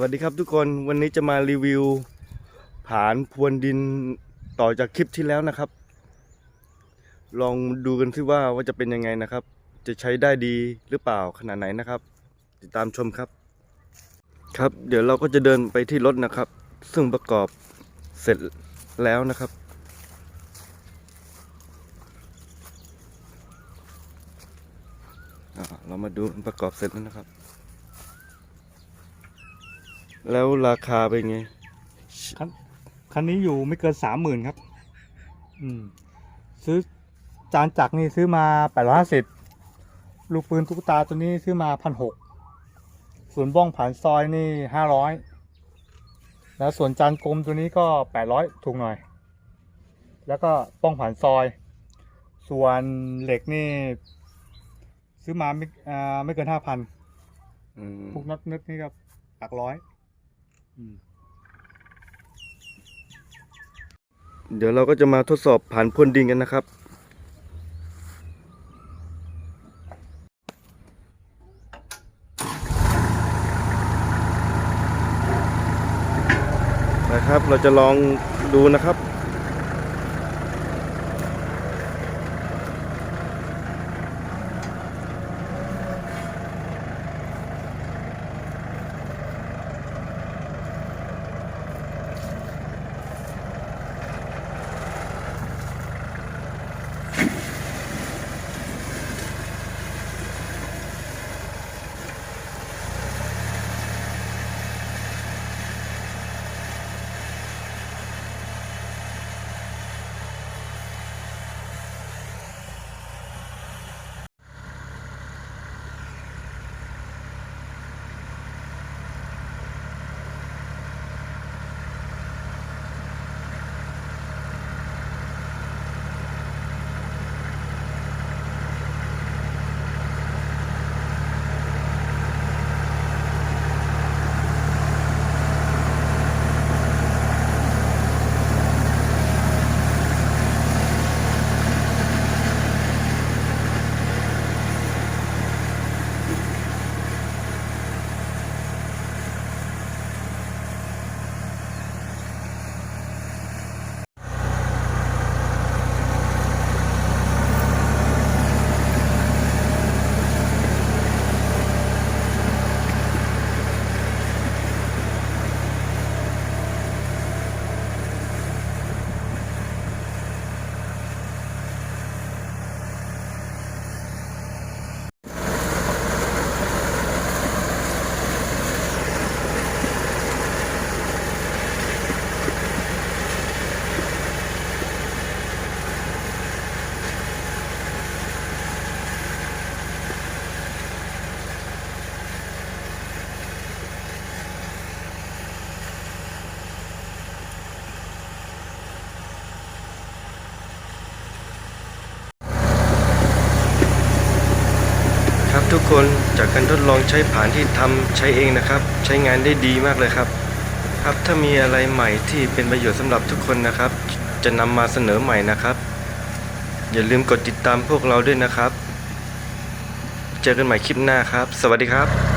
วัสดีครับทุกคนวันนี้จะมารีวิว ผานพรวนดินต่อจากคลิปที่แล้วนะครับ ลองดูกันซิว่าว่าจะเป็นยังไงนะครับ จะใช้ได้ดีหรือเปล่าขนาดไหนนะครับ ติดตามชมครับ ครับ เดี๋ยวเราก็จะเดินไปที่รถนะครับ ซึ่งประกอบเสร็จแล้วนะครับเรามาดูประกอบเสร็จแล้วนะครับ แล้วราคาเป็นไง คันคันนี้อยู่ไม่เกินสามหมื่นครับ อืม ซื้อจานจักรนี่ซื้อมาแปดร้อยห้าสิบลูกปืนตุ๊กตาตัวนี้ซื้อมาพันหกส่วนบ้องผ่านซอยนี่ห้าร้อยแล้วส่วนจานกลมตัวนี้ก็แปดร้อยถูกหน่อย แล้วก็บ้องผ่านซอย ส่วนเหล็กนี่ ซื้อมาไม่อ่าไม่เกินห้าพันอืมพวกน็อตนึกนี่ก็หลักร้อยอืม เดี๋ยวเราก็จะมาทดสอบผ่านพ่นดินกันนะครับ นะครับ เราจะลองดูนะครับครับ ทุกคนจากการทดลองใช้ผานที่ทำใช้เองนะครับ ใช้งานได้ดีมากเลยครับ ครับถ้ามีอะไรใหม่ที่เป็นประโยชน์สำหรับทุกคนนะครับ จะนำมาเสนอใหม่นะครับ อย่าลืมกดติดตามพวกเราด้วยนะครับ เจอกันใหม่คลิปหน้าครับ สวัสดีครับ